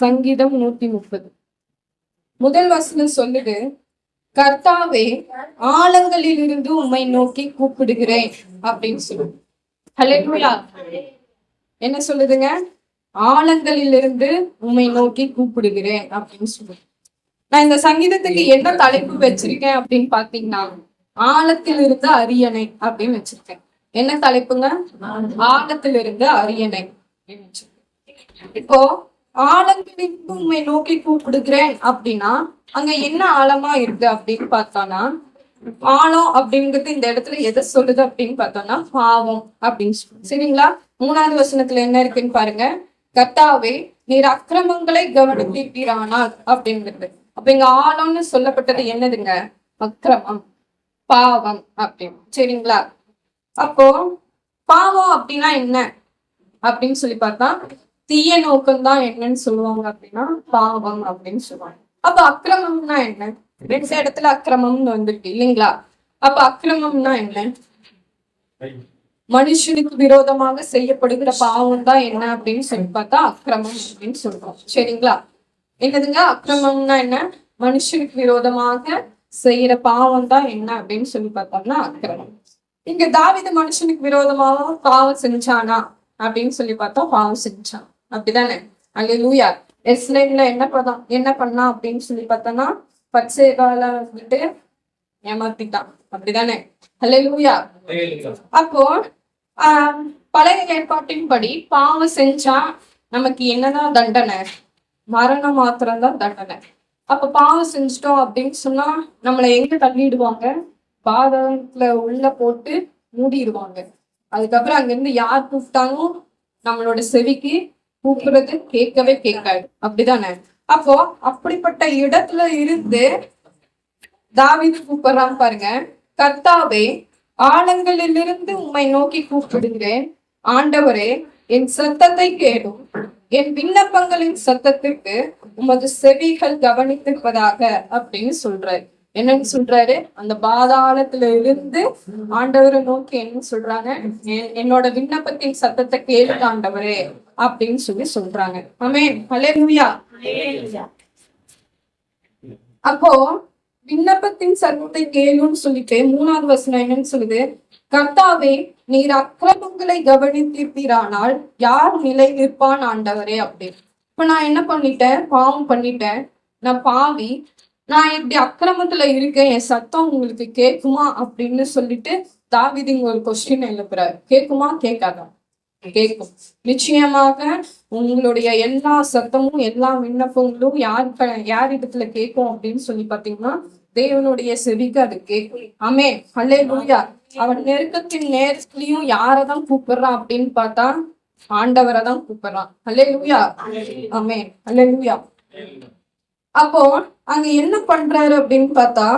சங்கீதம் நூத்தி முப்பது. முதல் வசனம் சொல்லுது கர்த்தாவே ஆழங்களில் இருந்து உம்மை நோக்கி கூப்பிடுகிறேன் அப்படின்னு சொல்லுது. என்ன சொல்லுதுங்க? ஆழங்களில் இருந்து உம்மை நோக்கி கூப்பிடுகிறேன் அப்படின்னு சொல்லுது. நான் இந்த சங்கீதத்துக்கு என்ன தலைப்பு வச்சிருக்கேன் அப்படின்னு பாத்தீங்கன்னா ஆழத்தில் இருந்து அரியணை அப்படின்னு வச்சிருக்கேன். என்ன தலைப்புங்க? ஆழத்திலிருந்து அரியணை அப்படின்னு வச்சிருக்கேன். இப்போ ஆழங்களின் உண்மை நோக்கி கூப்பிடுகிறேன் அப்படின்னா அங்க என்ன ஆழமா இருக்கு அப்படின்னு பார்த்தோம்னா ஆழம் அப்படிங்கிறது இந்த இடத்துல எதை சொல்லுது அப்படின்னு பார்த்தோம்னா பாவம் அப்படின்னு சொல்லுது. சரிங்களா? மூணாவது வசனத்துல என்ன இருக்குன்னு பாருங்க. கத்தாவே நீர் அக்கிரமங்களை கவனிப்பீரானால் அப்படிங்கிறது. அப்ப இங்க ஆழம்னு சொல்லப்பட்டது என்னதுங்க? அக்கிரமம் பாவம் அப்படின்னு. சரிங்களா? அப்போ பாவம் அப்படின்னா என்ன? அப்படின்னு சொல்லி பார்த்தா தீய நோக்கம் தான் என்னன்னு சொல்லுவாங்க அப்படின்னா பாவம் அப்படின்னு சொல்லுவாங்க. அப்ப அக்கிரமம்னா என்ன? ரெண்டு இடத்துல அக்கிரமம்னு வந்துருக்கு இல்லைங்களா? அப்ப அக்கிரமம்னா என்ன? மனுஷனுக்கு விரோதமாக செய்யப்படுகிற பாவம் தான் என்ன அப்படின்னு சொல்லி பார்த்தா அக்கிரமம் அப்படின்னு சொல்றோம். சரிங்களா? என்னதுங்க? அக்கிரமம்னா என்ன? மனுஷனுக்கு விரோதமாக செய்யற பாவம் தான் என்ன அப்படின்னு சொல்லி பார்த்தோம்னா அக்கிரமம். இங்க தாவித மனுஷனுக்கு விரோதமாக பாவம் செஞ்சானா அப்படின்னு சொல்லி பார்த்தா பாவம் செஞ்சான். அப்படிதானே? அங்கே லூயா எஸ்லைன்ல என்ன பதம் என்ன பண்ணா அப்படின்னு சொல்லி பார்த்தோம்னா பச்சைகால வந்துட்டு ஏமாத்திட்டான். அப்படிதானே? அல்ல லூயா அப்போ ஆஹ் பழைய ஏற்பாட்டின்படி பாவம் செஞ்சா நமக்கு என்னதான் தண்டனை? மரணம் மாத்திரம்தான் தண்டனை. அப்ப பாவம் செஞ்சிட்டோம் அப்படின்னு சொன்னா நம்மளை எங்க தள்ளிடுவாங்க? பாதத்துல உள்ள போட்டு மூடிடுவாங்க. அதுக்கப்புறம் அங்கிருந்து யார் கூப்பிட்டாலும் நம்மளோட செவிக்கு கூப்பிடுறது கேட்கவே கேட்காது. அப்படிதானே? அப்போ அப்படிப்பட்ட இடத்துல இருந்து தாவிது கூப்பிடுறான் பாருங்க. கர்த்தாவே ஆழங்களிலிருந்து உம்மை நோக்கி கூப்பிடுகிறேன். ஆண்டவரே என் சத்தத்தை கேடும் என் விண்ணப்பங்களின் சத்தத்திற்கு உமது செவிகள் கவனித்திருப்பதாக அப்படின்னு சொல்றாரு. என்னன்னு சொல்றாரு? அந்த பாதாளத்துல இருந்து ஆண்டவரை நோக்கி என்ன சொல்றாங்க? "என்- என்னோட விண்ணப்பத்தின் சத்தத்தை கேளுங்க ஆண்டவரே அப்படின்னு சொல்லி சொல்றாங்க. அப்போ விண்ணப்பத்தின் சத்தத்தை கேளுன்னு சொல்லிட்டு மூணாவது வசனம் என்னன்னு சொல்லுது? கர்த்தாவே நீர் அக்கிரமங்களை கவனித்திருப்பீரானால் யார் நிலை நிற்பான் ஆண்டவரே? அப்படின்னு. இப்ப நான் என்ன பண்ணிட்டேன்? பாவம் பண்ணிட்டேன். நான் பாவி நான் இப்படி அக்கிரமத்துல இருக்கேன் என் சத்தம் உங்களுக்கு கேக்குமா அப்படின்னு சொல்லிட்டு தாவிதி ஒரு கொஸ்டின் எழுப்புறாரு. கேக்குமா? கேட்காதா? கேட்கும் நிச்சயமாக உங்களுடைய எல்லா சத்தமும் எல்லா விண்ணப்பங்களும் யார் யார் இடத்துல கேட்கும் அப்படின்னு சொல்லி பாத்தீங்கன்னா தேவனுடைய செவிக்கு அது கேட்கும். ஆமே அல்லே லூயா அவன் நெருக்கத்தின் நேரத்துலயும் யாரதான் கூப்பிடுறான் அப்படின்னு பார்த்தா ஆண்டவரை தான் கூப்பிடுறான். அல்லே லூயா ஆமே அல்லே லூயா அப்போ அங்க என்ன பண்றாரு அப்படின்னு பார்த்தா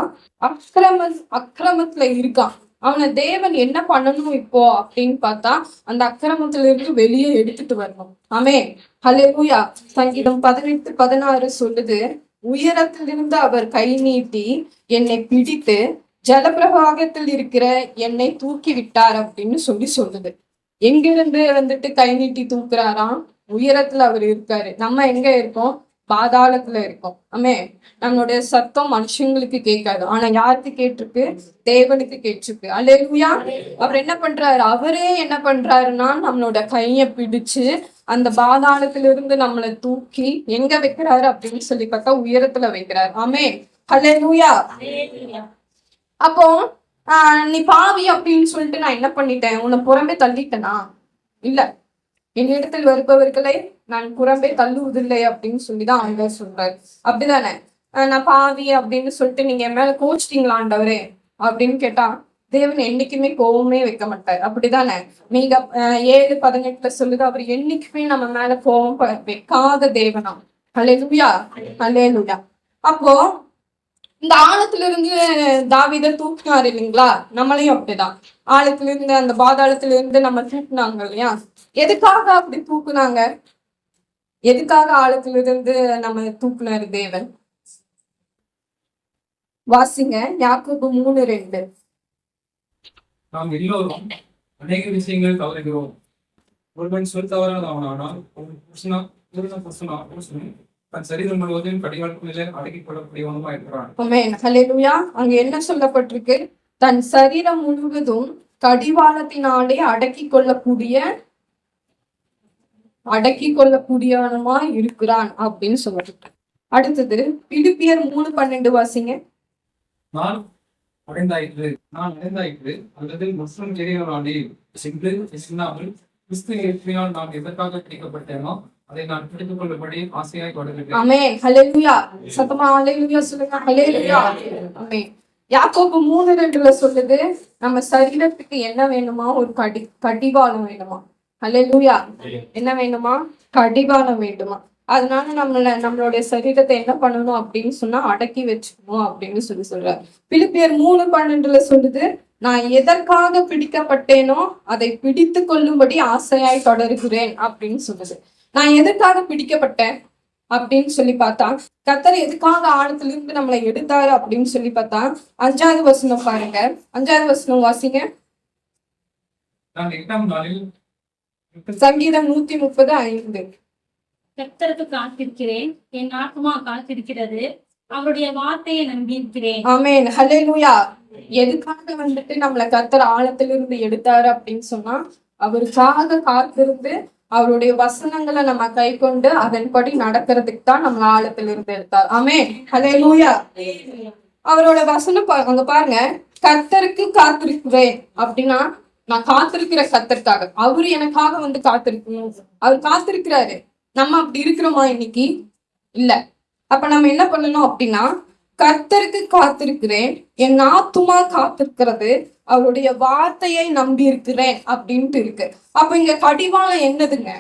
அக்கிரம அக்கிரமத்துல இருக்கான். அவனை தேவன் என்ன பண்ணணும் இப்போ அப்படின்னு பார்த்தா அந்த அக்கிரமத்துல இருந்து வெளியே எடுத்துட்டு வரணும். ஆமே ஹalleluya சங்கீதம் பதினெட்டு பதினாறு சொல்லுது உயரத்திலிருந்து அவர் கை நீட்டி என்னை பிடித்து ஜலப்பிரபாகத்தில் இருக்கிற என்னை தூக்கி விட்டார் அப்படின்னு சொல்லி சொல்லுது. எங்கிருந்து வந்துட்டு கை நீட்டி தூக்குறாராம்? உயரத்துல அவர் இருக்காரு. நம்ம எங்க இருக்கோம்? பாதாளத்துல இருக்கோம். ஆமே. நம்மளுடைய சத்தம் மனுஷங்களுக்கு கேட்காது. ஆனா யாருக்கு கேட்டிருக்கு? தேவனுக்கு கேட்டிருக்கு. அலையா அவர் என்ன பண்றாரு? அவரே என்ன பண்றாருன்னா நம்மளோட கைய பிடிச்சு அந்த பாதாளத்துல இருந்து நம்மளை தூக்கி எங்க வைக்கிறாரு அப்படின்னு சொல்லி பார்த்தா உயரத்துல வைக்கிறாரு. ஆமே. அலையா அப்போ ஆஹ் நீ பாவி அப்படின்னு சொல்லிட்டு நான் என்ன பண்ணிட்டேன்? உன்னை புறம்பே தள்ளிட்டேனா? இல்ல. என்னிடத்தில் வருபவர்களை நான் புறம்பே தள்ளுவதில்லை அப்படின்னு சொல்லிதான் அவங்க சொல்றாரு. அப்படிதானே? ஆஹ் நான் பாவி அப்படின்னு சொல்லிட்டு நீங்க என் மேல கோச்சிட்டீங்களாண்டவரே அப்படின்னு கேட்டா தேவன் என்னைக்குமே கோவமே வைக்க மாட்டார். அப்படிதானே? நீங்க ஏழு பதினெட்டுல சொல்லுது அவர் என்னைக்குமே நம்ம மேல கோவம் வைக்காத தேவனா? அல்லேலூயா அல்லேலூயா அப்போ இந்த ஆழத்துல இருந்து தாவித தூக்கினாரு இல்லைங்களா? நம்மளையும் அப்படிதான். ஆழத்துல இருந்து அந்த பாதாளத்துல இருந்து நம்ம தூக்குனாங்க இல்லையா? எதுக்காக அப்படி தூக்குனாங்க? எதுக்காக ஆழத்துல இருந்து நம்ம தூக்குனாரு தேவன்? வாசிங்க யாக்கோபு மூணு ரெண்டு. நாம் எல்லோரும் அநேக விஷயங்கள் தவறுகிறோம். ஒருவன் சொல் தன் சரீரம் முழுவதும் கடிகாலத்திலே அடக்கிக் கொள்ளக்கூடியவனுமா இருக்கிறான். ஹalleluya. அங்க என்ன சொல்லப்பட்டிருக்கு? தன் சரீரம் முழுவதும் கடிவாளத்தினாலே அடக்கி கொள்ளக்கூடிய அடக்கி கொள்ளக்கூடியவனுமா இருக்கிறான் அப்படின்னு சொல்லப்பட்டு அடுத்தது பிலிப்பியர் மூணு பன்னெண்டு வாசிங்க. நான் அடைந்தாயிற்று நான் அடைந்தாயிற்று அல்லது முஸ்லிம் பெரியவனானே சென்று சின்னாமல் கிறிஸ்து இயற்கையால் நான் எதற்காக பிடிக்கப்பட்டேனோ அதை நான் பிடித்துக் கொள்ளும்படி ஆசையாய் தொடர்கிறேன் ஆமென். ஹalleluya. சத்தமா ஹalleluya சொல்லுங்க. ஹalleluya ஆமென். யாக்கோபு மூணு ரெண்டுல சொல்லுது நம்ம சரீரத்துக்கு என்ன வேணுமா? ஒரு கடி கடிவாளம் வேணுமா? ஹalleluya என்ன வேணுமா கடிவாளம் வேண்டுமா? அதனால நம்மள நம்மளுடைய சரீரத்தை என்ன பண்ணணும் அப்படின்னு சொன்னா அடக்கி வச்சுக்கணும் அப்படின்னு சொல்லி சொல்றாரு. பிலிப்பியர் மூணு பன்னெண்டுல சொல்லுது நான் எதற்காக பிடிக்கப்பட்டேனோ அதை பிடித்து கொள்ளும்படி ஆசையாய் தொடர்கிறேன் அப்படின்னு சொல்லுது. நான் எதற்காக பிடிக்கப்பட்டேன்? அப்படின்னு சொல்லி பார்த்தா கத்தர் எதுக்காக ஆழத்துல இருந்து நம்மளை எடுத்தாரு? அப்படின்னு சொல்லி பார்த்தா அஞ்சாவது வசனம் பாருங்க. அஞ்சாவது வசனம் வாசிங்க. சங்கீதம் நூத்தி முப்பது ஐந்து. கர்த்தருக்கு காத்திருக்கிறேன். என் ஆத்மா காத்திருக்கிறது. அவருடைய வார்த்தையை நம்பியிருக்கிறேன் ஆமென். ஹalleluya. எதுக்காக வந்துட்டு நம்மளை கத்தர் ஆழத்திலிருந்து எடுத்தாரு அப்படின்னு சொன்னா அவருக்காக காத்திருந்து அவருடைய வசனங்களை நம்ம கை கொண்டு அதன்படி நடக்கிறதுக்கு தான் நம்ம ஆழத்திலிருந்து எடுத்தார். ஆமென். ஹalleluya. அவரோட வசனம் அங்க பாருங்க. கர்த்தருக்கு காத்திருக்கிறேன் அப்படின்னா நான் காத்திருக்கிற கர்த்தருக்காக. அவரு எனக்காக வந்து காத்திருக்கணும். அவர் காத்திருக்கிறாரு. நம்ம அப்படி இருக்கிறோமா இன்னைக்கு? இல்ல. அப்ப நம்ம என்ன பண்ணணும் அப்படின்னா கர்த்தருக்கு காத்திருக்கிறேன். என் ஆத்துமா காத்திருக்கிறது. அவருடைய வார்த்தையை நம்பி இருக்கிறேன் அப்படின்ட்டு இருக்கு. அப்ப இங்க கடிவாளம் என்னதுங்க?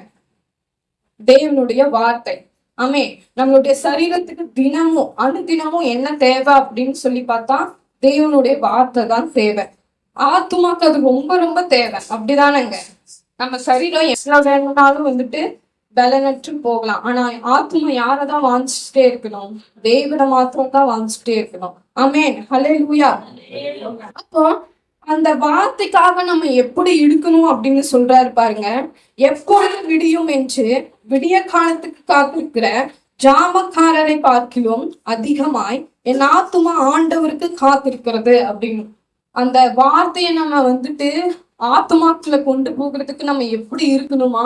தேவனுடைய வார்த்தை. ஆமே நம்மளுடைய சரீரத்துக்கு தினமும் அனுதினமும் என்ன தேவை அப்படின்னு சொல்லி பார்த்தா தேவனுடைய வார்த்தை தான் தேவை. ஆத்துமாக்கு அது ரொம்ப ரொம்ப தேவை. அப்படிதானங்க. நம்ம சரீரம் எவ்வளவு வேணும்னாலும் வந்துட்டு பலனற்று போகலாம். ஆனா ஆத்மா யாரதான் வாஞ்சிட்டே இருக்கணும்? தேவனை மாத்திரம் தான் வாஞ்சிட்டே இருக்கணும். அமேன் ஹலே லூயா அப்போ அந்த வார்த்தைக்காக நம்ம எப்படி இருக்கணும் அப்படின்னு சொல்றாரு பாருங்க. எப்பொழுது விடியும் என்று விடிய காலத்துக்கு காத்திருக்கிற ஜாமக்காரரை பார்க்கிலும் அதிகமாய் என் ஆத்துமா ஆண்டவருக்கு காத்திருக்கிறது அப்படின்னு. அந்த வார்த்தையை நம்ம வந்துட்டு ஆத்மாக்குள்ள கொண்டு போகிறதுக்கு நம்ம எப்படி இருக்கணுமா?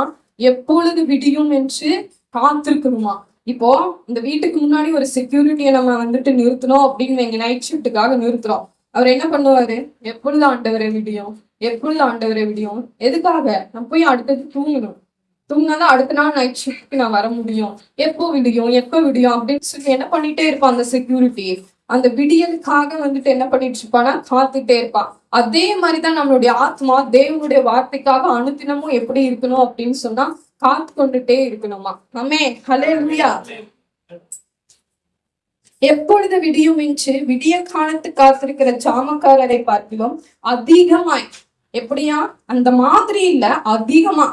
எப்பொழுது விடியும் என்று காத்திருக்கணுமா? இப்போ இந்த வீட்டுக்கு முன்னாடி ஒரு செக்யூரிட்டியை நம்ம வந்துட்டு நிறுத்தணும் அப்படின்னு எங்க நைட் ஷிஃப்ட்டுக்காக நிறுத்துறோம். அவர் என்ன பண்ணுவாரு? எப்பொழுது ஆண்டவரை விடியும்? எப்பொழுது ஆண்டவரை விடியும்? எதுக்காக? நான் போய் அடுத்தது தூங்கணும். தூங்கினாதான் அடுத்த நாள் நைட் ஷிஃப்ட்க்கு நான் வர முடியும். எப்போ விடியும்? எப்போ விடியும்? அப்படின்னு சொல்லி என்ன பண்ணிட்டே இருப்பான் அந்த செக்யூரிட்டி அந்த விடியலுக்காக வந்துட்டு என்ன பண்ணிட்டு இருப்பானா காத்துட்டே இருப்பான். அதே மாதிரிதான் நம்மளுடைய ஆத்மா தேவனுடைய வார்த்தைக்காக அனுதினமும் எப்படி இருக்கணும் அப்படின்னு சொன்னா காத்து கொண்டுட்டே இருக்கணுமா? ஆமே ஹalleluya எப்பொழுது விடியும் என்று விடிய காலத்து காத்திருக்கிற ஜாமக்காரரை பார்க்கிலும் அதிகமாய். எப்படியா? அந்த மாதிரி இல்ல அதிகமா.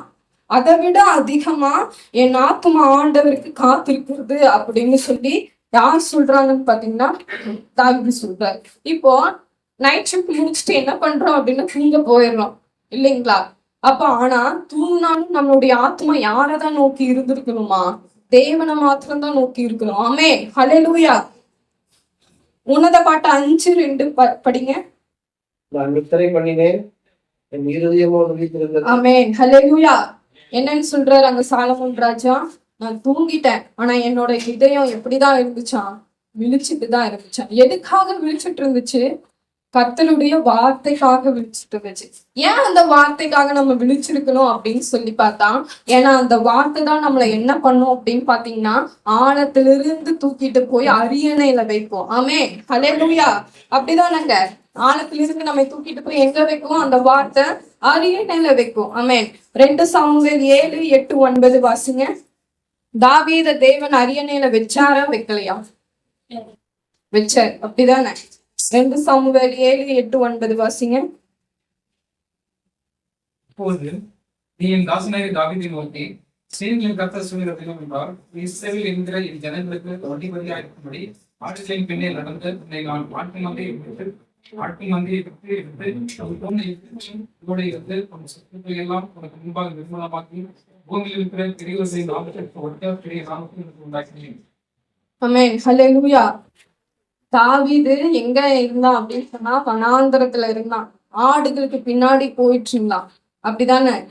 அதை விட அதிகமா என் ஆத்மா ஆண்டவருக்கு காத்திருக்கிறது அப்படின்னு சொல்லி யார் சொல்றாங்கன்னு பாத்தீங்கன்னா தாவிது சொல்றாரு. இப்போ நைட் ஷிஃப்ட் முடிச்சுட்டு என்ன பண்றோம் அப்படின்னா தூங்க போயிடுறோம் இல்லைங்களா? அப்ப ஆனா தூங்கினாலும் நம்மளுடைய ஆத்மா யாரதான் நோக்கி இருந்திருக்கணுமா? தேவனை மாத்திரம் தான் நோக்கி இருக்கணும். ஆமே ஹalleluya உன்னத பாட்டு அஞ்சு ரெண்டு படிங்க. நான் நித்திரை பண்ணினேன். என் இருதயமோ என்னன்னு சொல்றாரு அங்க சாலமோன் ராஜா? நான் தூங்கிட்டேன். ஆனா என்னோட இதயம் எப்படிதான் இருந்துச்சான் விழிச்சிட்டு தான் இருந்துச்சாம் எதுக்காக விழிச்சிட்டு இருந்துச்சு கத்தலுடைய வார்த்தைக்காக விழிச்சிட்டு இருந்துச்சு ஏன் அந்த வார்த்தைக்காக நம்ம விழிச்சிருக்கணும் அப்படின்னு சொல்லி பார்த்தா ஏன்னா அந்த வார்த்தை தான் நம்மளை என்ன பண்ணும் அப்படின்னு பாத்தீங்கன்னா ஆழத்திலிருந்து தூக்கிட்டு போய் அரியணையில வைப்போம் ஆமே ஹalleluya அப்படிதானங்க. ஆழத்திலிருந்து நம்ம தூக்கிட்டு போய் எங்க வைக்கும் அந்த வார்த்தை அரியணையில வைக்கும். ஆமே ரெண்டு சாமுவேல் ஏழு எட்டு ஒன்பது வாசிங்க. தாவீத தேவன் அரியணையில வச்சாரா வைக்கலையா? வச்சார் அப்படிதானே. ரெண்டு சாமுவேல் ஏழு எட்டு ஒன்பது வாசிங்க. இப்போது நீ என் தாசனாய் தாவீதை நோக்கி ஸ்ரீகளின் கத்த சொல்கிறது என்றால் இஸ்ரவேல் என்கிற என் ஜனங்களுக்கு வடிவதியாக இருக்கும்படி ஆடுகளின் பின்னே நடந்து உன்னை நான் மாற்றினதை விட்டு ஆட்டு மந்தியை விட்டு எடுத்து ஒரு எடுத்து இதோட இருந்து உன் சொத்துக்களை எல்லாம் உனக்கு முன்பாக நிர்மூலமாக்கி பூமியில் இருக்கிற பெரியவர்களின் நாமத்திற்கு ஒட்ட பெரிய நாமத்தை உனக்கு உண்டாக்கினேன். ஆமென். ஹalleluya. தாவீது எங்க இருந்தான் அப்படின்னு சொன்னா வனாந்தரத்துல இருந்தான். ஆடுகளுக்கு பின்னாடி போயிட்டு இருந்தான். அப்படிதானே?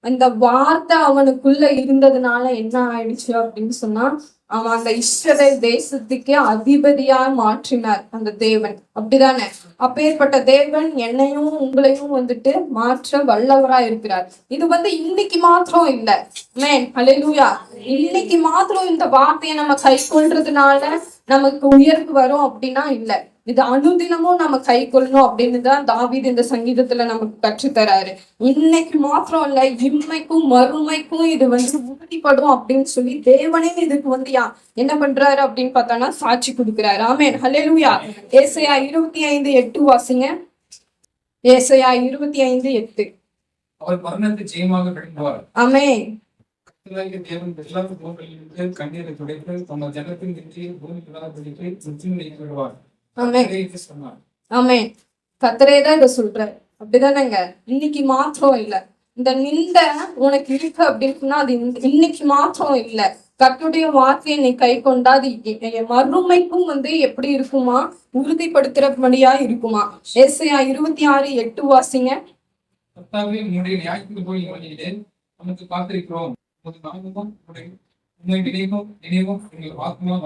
அந்த வார்த்தை அவனுக்குள்ள இருந்ததுனால என்ன ஆயிடுச்சு அப்படின்னு சொன்னா அவன் அந்த இஸ்ரவேல் தேசத்துக்கே அதிபதியா மாற்றினார் அந்த தேவன். அப்படிதானே? அப்பேற்பட்ட தேவன் என்னையும் உங்களையும் வந்துட்டு மாற்ற வல்லவரா இருக்கிறார் இது வந்து இன்னைக்கு மாத்திரம் இல்ல. மேன் அலையூயா இன்னைக்கு மாத்திரம் இந்த வார்த்தையை நம்ம கை கொள்றதுனால நமக்கு உயர்வு வரும் அப்படின்னா இல்ல. இது அனுதினமும் நம்ம கை கொள்ளணும் அப்படின்னு தான் தாவீது இந்த சங்கீதத்துல நமக்கு கற்றுத்தராரு. இன்னைக்கு மாத்திரம் இல்ல இம்மைக்கும் மறுமைக்கும் இது வந்து உறுதிப்படும் அப்படின்னு சொல்லி தேவனே இதுக்கு வந்து யா- என்ன பண்றாரு அப்படின்னு பார்த்தோம்னா சாட்சி கொடுக்கிறாரு. ஆமென். ஹalleluya. ஏசையா இருபத்தி ஐந்து எட்டு வாசிங்க. ஏசையா இருபத்தி ஐந்து எட்டு. அவர் மரணத்தை ஜெயமாக கழிப்பார் கர்த்தராகிய தேவன் எல்லா பூமியிலிருந்து கண்ணீரை துடைத்து தமது ஜனத்தின் நெற்றியை பூமி பிடித்து சுற்றி விடுவார். ஆமென். என்று சொன்னார். ஆமென். கத்தரே தான் இதை சொல்றாரு. அப்படிதானேங்க? இன்னைக்கு மாத்திரம் இல்ல. இந்த நிந்த உனக்கு இருக்கு அப்படின்னு அது இன்னைக்கு மாத்திரம் இல்ல. கர்த்தருடைய வார்த்தையை நீ கை கொண்டா அது மறுமைக்கும் வந்து எப்படி இருக்குமா? உறுதிப்படுத்துறபடியா இருக்குமா? ஏசையா இருபத்தி ஆறு எட்டு வாசிங்க. கர்த்தாவே உங்களுடைய நியாயத்துக்கு போய் வழியிலே நமக்கு காத்திருக்கிறோம். நாமமும் நினைவும் நினைவும் ஆத்மா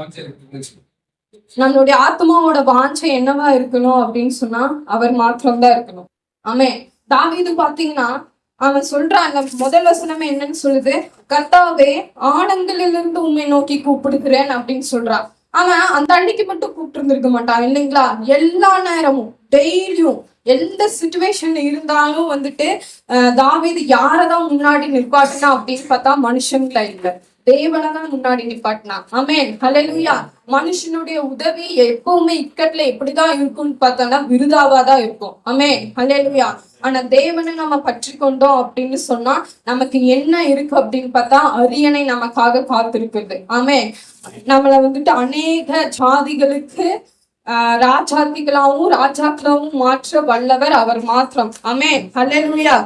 நம்மளுடைய ஆத்மாவோட வாஞ்சை என்னவா இருக்கணும் அப்படின்னு சொன்னா அவர் மாத்திரம்தான் இருக்கணும். ஆமே தாவீது பாத்தீங்கன்னா அவன் சொல்றான் அந்த முதல் வசனமே என்னன்னு சொல்லுது கர்த்தாவே ஆனங்களிலிருந்து உண்மை நோக்கி கூப்பிடுகிறேன் அப்படின்னு சொல்றான். அவன் அந்த அன்னைக்கு மட்டும் கூப்பிட்டு இருந்திருக்க மாட்டான் இல்லைங்களா? எல்லா நேரமும் டெய்லியும் எந்த சுச்சுவேஷன்ல இருந்தாலும் வந்துட்டு அஹ், தாவீது யாரதான் முன்னாடி நிற்பாட்டினா அப்படின்னு பார்த்தா மனுஷங்கள இல்லை. தேவனை தான் முன்னாடி நிப்பாட்டினா ஆமென் ஹalleluya மனுஷனுடைய உதவி எப்பவுமே இக்கட்ல எப்படிதான் இருக்கும்னு பார்த்தோம்னா விருதாவா தான் இருக்கும். ஆமென் ஹalleluya ஆனா தேவனை நம்ம பற்றி கொண்டோம் அப்படின்னு சொன்னா நமக்கு என்ன இருக்கு அப்படின்னு பார்த்தா அரியணை நமக்காக காத்திருக்குது ஆமே நம்மளை வந்துட்டு அநேக ஜாதிகளுக்கு ஆஹ் ராஜாக்களாகவும் ராஜாக்களாவும் மாற்ற வல்லவர் அவர் மாத்திரம். அமே அல்லா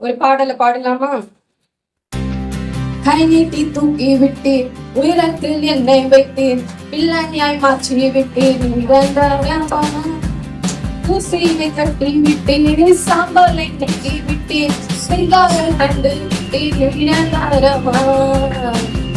ஒரு பாடலை பாடலாமா? கை நீட்டி தூக்கி விட்டேன் உயரத்தில் என்னை வைத்தேன் பிள்ளையாய் மாற்றி விட்டேன் நிரந்தரமா. ஊசியை கட்டி விட்டேன் சாம்பலை கட்டி விட்டேன் சிங்காரம் கண்டு விட்டேன்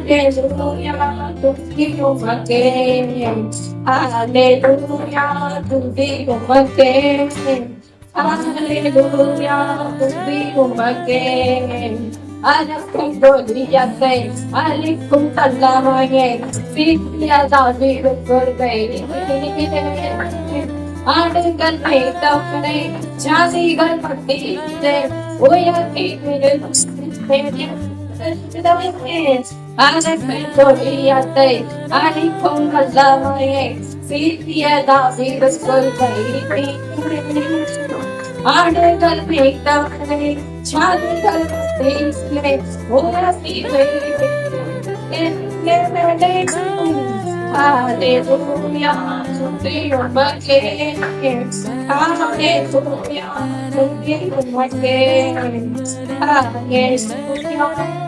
Hallelujah, துங்கி உமக்கே Hallelujah, துங்கி உமக்கே Hallelujah, துங்கி உமக்கே அனக்கும் கொடியத்தை அழிக்கும் தள்ளமையை சீக்கியதாகி கொள்கை ஆடுகள் மேய்த்தவனை ஜாதிகள் பட்டியலே உயர்த்தி Ani pitoiate, ani kumalaye, sitiya da virus kulpai. Ani kalpita kare, chani kalpite, ora pipe. Inne mele Hallelujah, to your bucket. Hallelujah, to your bucket. Hallelujah.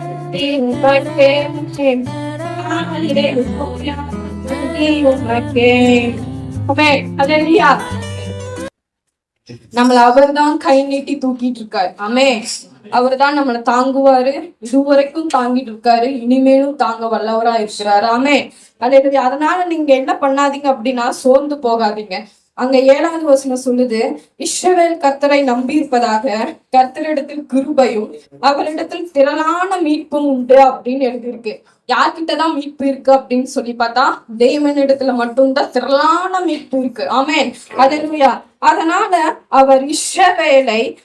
நம்மள அவர்தான் கை நீட்டி தூக்கிட்டு இருக்காரு. ஆமே. அவர்தான் நம்மளை தாங்குவாரு. இதுவரைக்கும் தாங்கிட்டு இருக்காரு. இனிமேலும் தாங்க வல்லவரா இருக்கிறாரு. ஆமே. அதே அதனால நீங்க என்ன பண்ணாதீங்க அப்படின்னா சோர்ந்து போகாதீங்க. அங்க ஏழாவது வசனம் சொல்லுது இஸ்ரவேல் கர்த்தரை நம்பி இருப்பதாக கர்த்தரிடத்தில் கிருபையும் அவரிடத்தில் திரளான மீட்பும் உண்டு அப்படின்னு எழுதியிருக்கு. யார்கிட்டதான் மீட்பு இருக்கு அப்படின்னு சொல்லி பார்த்தா தேவன் இடத்துல மட்டும்தான் திரளான மீட்பு இருக்கு. ஆமேன். அதனுயா அதனால அவர் இஸ்ரவேலை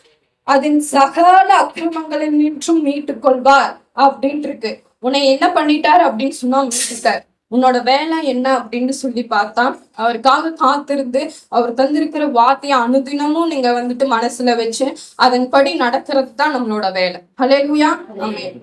அதன் சகல அக்கிரமங்களில் நின்றும் மீட்டுக் கொள்வார் அப்படின்ட்டு இருக்கு. உன்னை என்ன பண்ணிட்டார் அப்படின்னு சொன்னா மீட்டுட்டார். உன்னோட வேலை என்ன அப்படின்னு சொல்லி பார்த்தா அவருக்காக காத்திருந்து அவர் தந்திருக்கிற வார்த்தையை அனுதினமும் நீங்க வந்துட்டு மனசுல வச்சு அதன்படி நடக்கிறது தான் நம்மளோட வேலை. ஹalleluya ஆமென்